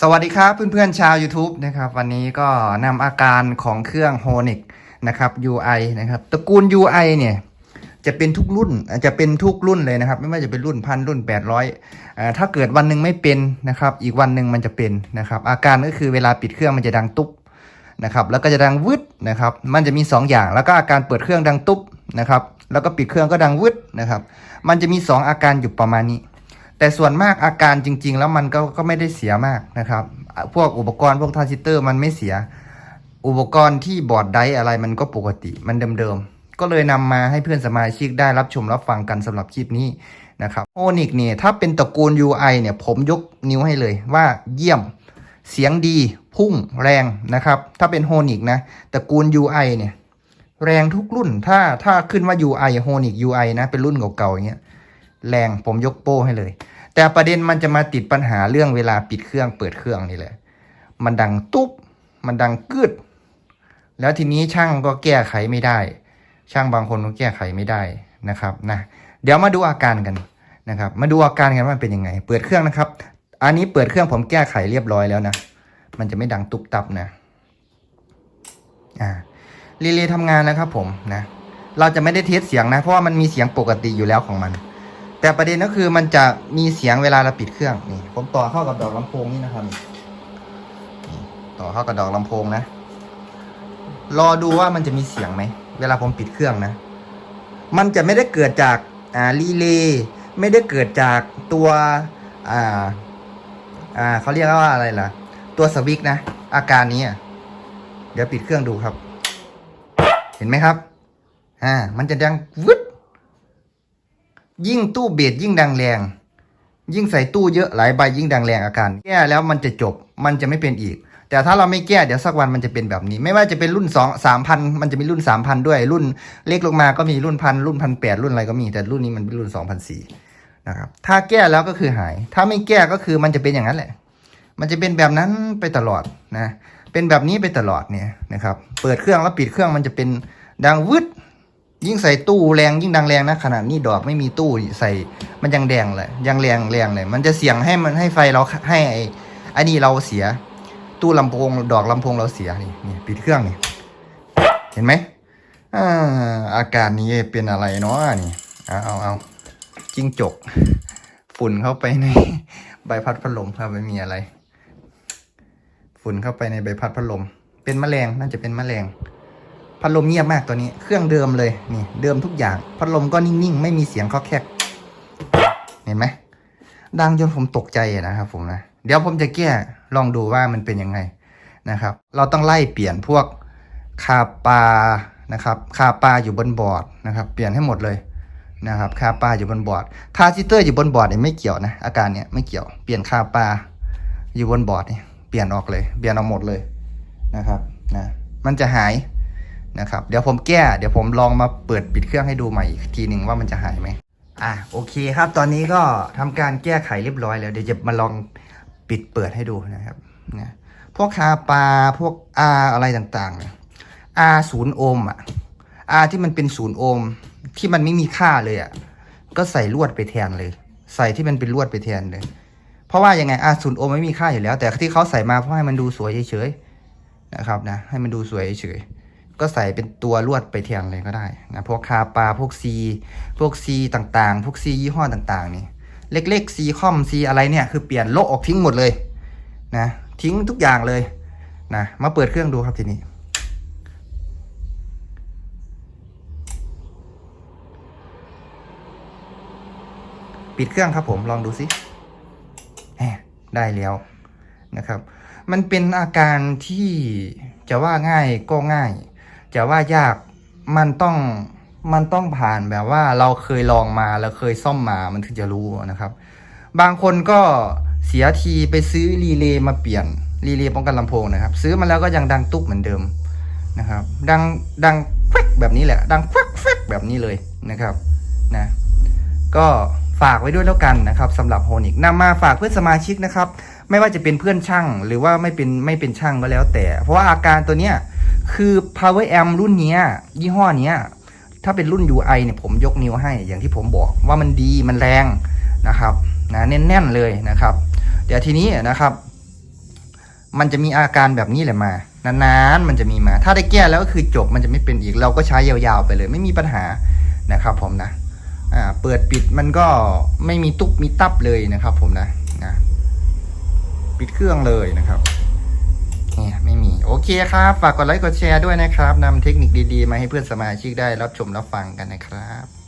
สวัสดีครับเพื่อนๆชาว YouTube นะครับวันนี้ก็นำอาการของเครื่อง h o n i c นะครับ UI นะครับตระกูล UI เนี่ยจะเป็นทุกรุ่นจะเป็นทุกรุ่นเลยนะครับ ไม่ว่าจะเป็นรุ่นพันรุ่น 800อ่าถ้าเกิดวันหนึ่งไม่เป็นนะครับ อีกวันหนึ่งมันจะเป็นนะครับ อาการก็คือเวลาปิดเครื่องมันจะดังตุ๊บนะครับแล้วก็จะดังวึดนะครับมันจะมี 2 อย่าง แล้วก็อาการเปิดเครื่องดังตุ๊บนะครับแล้วก็ปิดเครื่องก็ดังวึดนะครับมันจะมี 2 อาการอยู่ประมาณนี้ แต่ส่วนมากอาการจริง ๆ แล้วมันก็ก็ไม่ได้เสียมากนะครับ พวกอุปกรณ์พวกทรานซิสเตอร์มันไม่เสีย อุปกรณ์ที่บอร์ดไดอะไรมันก็ปกติมันเดิมๆ ก็เลยนำมาให้เพื่อนสมาชิกได้รับชมรับฟังกันสำหรับคลิปนี้นะครับโอนิกเนี่ยถ้าเป็นตระกูล UI เนี่ยผมยกนิ้วให้เลยว่าเยี่ยมเสียงดีพุ่งแรงนะครับ ถ้าเป็นโฮนิกนะตระกูล UI เนี่ยแรงทุกรุ่นถ้าถ้าขึ้นว่า UI โฮนิก UI นะ เป็นรุ่นเก่าๆอย่างเงี้ยแรงผมยกโป้ให้เลย แต่ประเด็นมันจะมาติดปัญหาเรื่องเวลาปิดเครื่องเปิดเครื่องนี่แหละ มันดังตุ๊บ มันดังกึด แล้วทีนี้ช่างก็แก้ไขไม่ได้ ช่างบางคนก็แก้ไขไม่ได้นะครับนะ เดี๋ยวมาดูอาการกันนะครับ มาดูอาการกันว่ามันเป็นยังไง เปิดเครื่องนะครับ อันนี้เปิดเครื่องผมแก้ไขเรียบร้อยแล้วนะ มันจะไม่ดังตุบตับนะ อ่ารีเลย์ทำงานแล้วครับผมนะ เราจะไม่ได้เทสเสียงนะ เพราะว่ามันมีเสียงปกติอยู่แล้วของมัน แต่ประเด็นก็คือมันจะมีเสียงเวลาเราปิดเครื่องนี่ผมต่อเข้ากับดอกลำโพงนี่นะครับนี่ต่อเข้ากับดอกลำโพงนะ รอดูว่ามันจะมีเสียงไหมเวลาผมปิดเครื่องนะ มันจะไม่ได้เกิดจากอ่ารีเลย์ไม่ได้เกิดจากตัวอ่าอ่าเขาเรียกว่าอะไรล่ะ ตัวสวิกนะ อาการนี้เดี๋ยวปิดเครื่องดูครับ เห็นไหมครับอ่ามันจะดังวึด ยิ่งตู้เบสยิ่งดังแรง ยิ่งใส่ตู้เยอะหลายใบยิ่งดังแรงอาการ แก้แล้วมันจะจบมันจะไม่เป็นอีก แต่ถ้าเราไม่แก้เดี๋ยวสักวันมันจะเป็นแบบนี้ ไม่ว่าจะเป็นรุ่นสองสามพันมันจะมีรุ่นสามพันด้วย รุ่นเล็กลงมาก็มีรุ่นพันรุ่นพันแปดรุ่นอะไรก็มีแต่รุ่นนี้มันเป็นรุ่นสองพันสี่นะครับถ้าแก้แล้วก็คือหาย ถ้าไม่แก้ก็คือมันจะเป็นอย่างนั้นแหละ มันจะเป็นแบบนั้นไปตลอดนะเป็นแบบนี้ไปตลอดเนี่ยนะครับเปิดเครื่องแล้วปิดเครื่องมันจะเป็นดังวึด ยิ่งใส่ตู้แรงยิ่งดังแรงนะขนาดนี้ดอกไม่มีตู้ใส่มันยังแดงเลยยังแรงแรงเลย มันจะเสี่ยงให้มันให้ไฟเราให้ไอ้ไอ้นี่เราเสีย ตู้ลำโพงดอกลำโพงเราเสียนี่นี่ปิดเครื่องนี่เห็นไหมอ่าอาการนี้เป็นอะไรเนาะนี่เอาเอาเอาจิ้งจก ฝุ่นเข้าไปในใบพัดพัดลมครับไม่มีอะไร ฝุ่นเข้าไปในใบพัดพัดลม เป็นแมลงน่าจะเป็นแมลง พัดลมเงียบมากตัวนี้ เครื่องเดิมเลยนี่เดิมทุกอย่าง พัดลมก็นิ่งๆ ไม่มีเสียงคาะแคกเห็นไหมดังจนผมตกใจนะครับผมนะ เดี๋ยวผมจะแก้ลองดูว่ามันเป็นยังไงนะครับ เราต้องไล่เปลี่ยนพวกคาปานะครับคาปาอยู่บนบอร์ดนะครับ เปลี่ยนให้หมดเลยนะครับคาปาอยู่บนบอร์ดทาร์ซิเตอร์อยู่บนบอร์ดเนี่ยไม่เกี่ยวนะอาการเนี่ยไม่เกี่ยวเปลี่ยนคาปาอยู่บนบอร์ดเนี่ยเปลี่ยนออกเลย เปลี่ยนออกหมดเลยนะครับนะมันจะหาย นะครับเดี๋ยวผมแก้เดี๋ยวผมลองมาเปิดปิดเครื่องให้ดูใหม่อีกทีหนึ่งว่ามันจะหายไหมอะโอเคครับ ตอนนี้ก็ทำการแก้ไขเรียบร้อยแล้วเดี๋ยวจะมาลองปิดเปิดให้ดูนะครับนะพวกคาปาพวก R อะไรต่างๆ R ศูนย์โอห์มอะ R ที่มันเป็นศูนย์โอห์มที่มันไม่มีค่าเลยอะก็ใส่ลวดไปแทนเลย ใส่ที่มันเป็นลวดไปแทนเลย เพราะว่ายังไง R ศูนย์โอห์มไม่มีค่าอยู่แล้ว แต่ที่เขาใส่มาเพราะให้มันดูสวยเฉยๆนะครับนะให้มันดูสวยเฉยๆ ก็ใส่เป็นตัวลวดไปแทนเลยก็ได้นะพวกคาปาพวกซีพวกซีต่างๆ พวกซียี่ห้อต่างๆ นี่ เล็กๆซีคอมซีอะไรเนี่ยคือเปลี่ยนโละออกทิ้งหมดเลยนะทิ้งทุกอย่างเลยนะมาเปิดเครื่องดูครับทีนี้ปิดเครื่องครับผมลองดูสิได้แล้วนะครับ มันเป็นอาการที่จะว่าง่ายก็ง่าย จะว่ายากมันต้องมันต้องผ่านแบบว่าเราเคยลองมาแล้วเคยซ่อมมามันถึงจะรู้นะครับ บางคนก็เสียทีไปซื้อรีเลย์มาเปลี่ยนรีเลย์ป้องกันลำโพงนะครับ ซื้อมาแล้วก็ยังดังตุ๊บเหมือนเดิมนะครับ ดังดังแควกแบบนี้แหละ ดังแควกแควกแบบนี้เลยนะครับนะก็ ฝากไว้ด้วยแล้วกันนะครับสำหรับโฮนิกนำมาฝากเพื่อนสมาชิกนะครับ ไม่ว่าจะเป็นเพื่อนช่างหรือว่าไม่เป็นไม่เป็นช่างก็แล้วแต่ เพราะว่าอาการตัวเนี้ยคือ power amp รุ่นเนี้ยยี่ห้อเนี้ยถ้าเป็นรุ่น UI เนี่ยผมยกนิ้วให้อย่างที่ผมบอกว่ามันดีมันแรงนะครับนะแน่นๆเลยนะครับเดี๋ยวทีนี้นะครับ มันจะมีอาการแบบนี้แหละมานานๆมันจะมีมา ถ้าได้แก้แล้วก็คือจบมันจะไม่เป็นอีกเราก็ใช้ยาวๆไปเลย ไม่มีปัญหานะครับผมนะ อ่าเปิดปิดมันก็ไม่มีตุ๊บมีตับเลยนะครับผมนะนะปิดเครื่องเลยนะครับเนี่ยไม่มีโอเคครับ ฝากกดไลค์กดแชร์ด้วยนะครับนำเทคนิคดีๆ มาให้เพื่อนสมาชิกได้รับชมรับฟังกันนะครับ